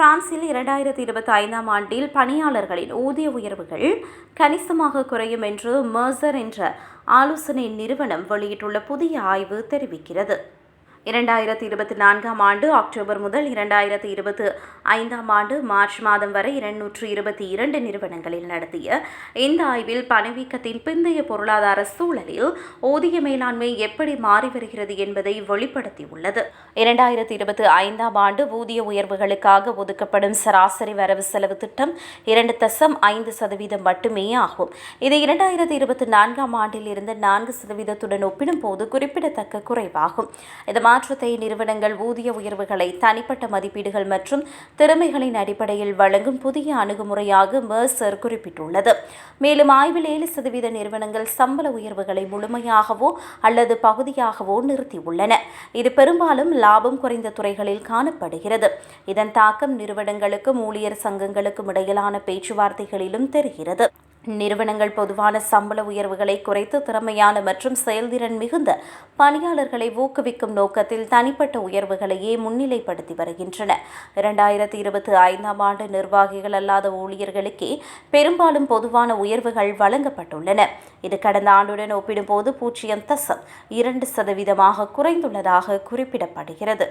பிரான்சில் இரண்டாயிரத்தி இருபத்தி ஐந்தாம் ஆண்டில் பணியாளர்களின் ஊதிய உயர்வுகள் கணிசமாக குறையும் என்று மர்சர் என்ற ஆலோசனை நிறுவனம் வெளியிட்டுள்ள புதிய ஆய்வு தெரிவிக்கிறது. இரண்டாயிரத்தி இருபத்தி நான்காம் ஆண்டு அக்டோபர் முதல் இரண்டாயிரத்தி இருபத்தி ஐந்தாம் ஆண்டு மார்ச் மாதம் வரை இருநூற்று இருபத்தி இரண்டு நிறுவனங்களில் நடத்திய இந்த ஆய்வில் பணவீக்கத்தின் பிந்தைய பொருளாதார சூழலில் ஊதிய மேலாண்மை எப்படி மாறி வருகிறது என்பதை வெளிப்படுத்தியுள்ளது. இரண்டாயிரத்தி இருபத்தி ஐந்தாம் ஆண்டு ஊதிய உயர்வுகளுக்காக ஒதுக்கப்படும் சராசரி வரவு செலவு திட்டம் இரண்டு தசம் ஐந்து சதவீதம் மட்டுமே ஆகும். இது இரண்டாயிரத்தி இருபத்தி நான்காம் ஆண்டில் இருந்து நான்கு சதவீதத்துடன் ஒப்பிடும் போது குறிப்பிடத்தக்க குறைவாகும். இது மாற்றத்தை நிறுவனங்கள் ஊதிய உயர்வுகளை தனிப்பட்ட மதிப்பீடுகள் மற்றும் திறமைகளின் அடிப்படையில் வழங்கும் புதிய அணுகுமுறையாக மேர்சர் குறிப்பிட்டுள்ளது. மேலும் ஆய்வில் ஏழு சதவீத நிறுவனங்கள் சம்பள உயர்வுகளை முழுமையாகவோ அல்லது பகுதியாகவோ நிறுத்தியுள்ளன. இது பெரும்பாலும் லாபம் குறைந்த துறைகளில் காணப்படுகிறது. இதன் தாக்கம் நிறுவனங்களுக்கும் ஊழியர் சங்கங்களுக்கும் இடையிலான பேச்சுவார்த்தைகளிலும் தெரிகிறது. நிறுவனங்கள் பொதுவான சம்பள உயர்வுகளை குறைத்து திறமையான மற்றும் செயல்திறன் மிகுந்த பணியாளர்களை ஊக்குவிக்கும் நோக்கத்தில் தனிப்பட்ட உயர்வுகளையே முன்னிலைப்படுத்தி வருகின்றன. இரண்டாயிரத்தி இருபத்தி ஐந்தாம் ஆண்டு நிர்வாகிகள் அல்லாத ஊழியர்களுக்கே பெரும்பாலும் பொதுவான உயர்வுகள் வழங்கப்பட்டுள்ளன. இது கடந்த ஆண்டுடன் ஒப்பிடும்போது பூஜ்ஜியம் தசம் இரண்டு சதவீதமாக குறைந்துள்ளதாக குறிப்பிடப்படுகிறது.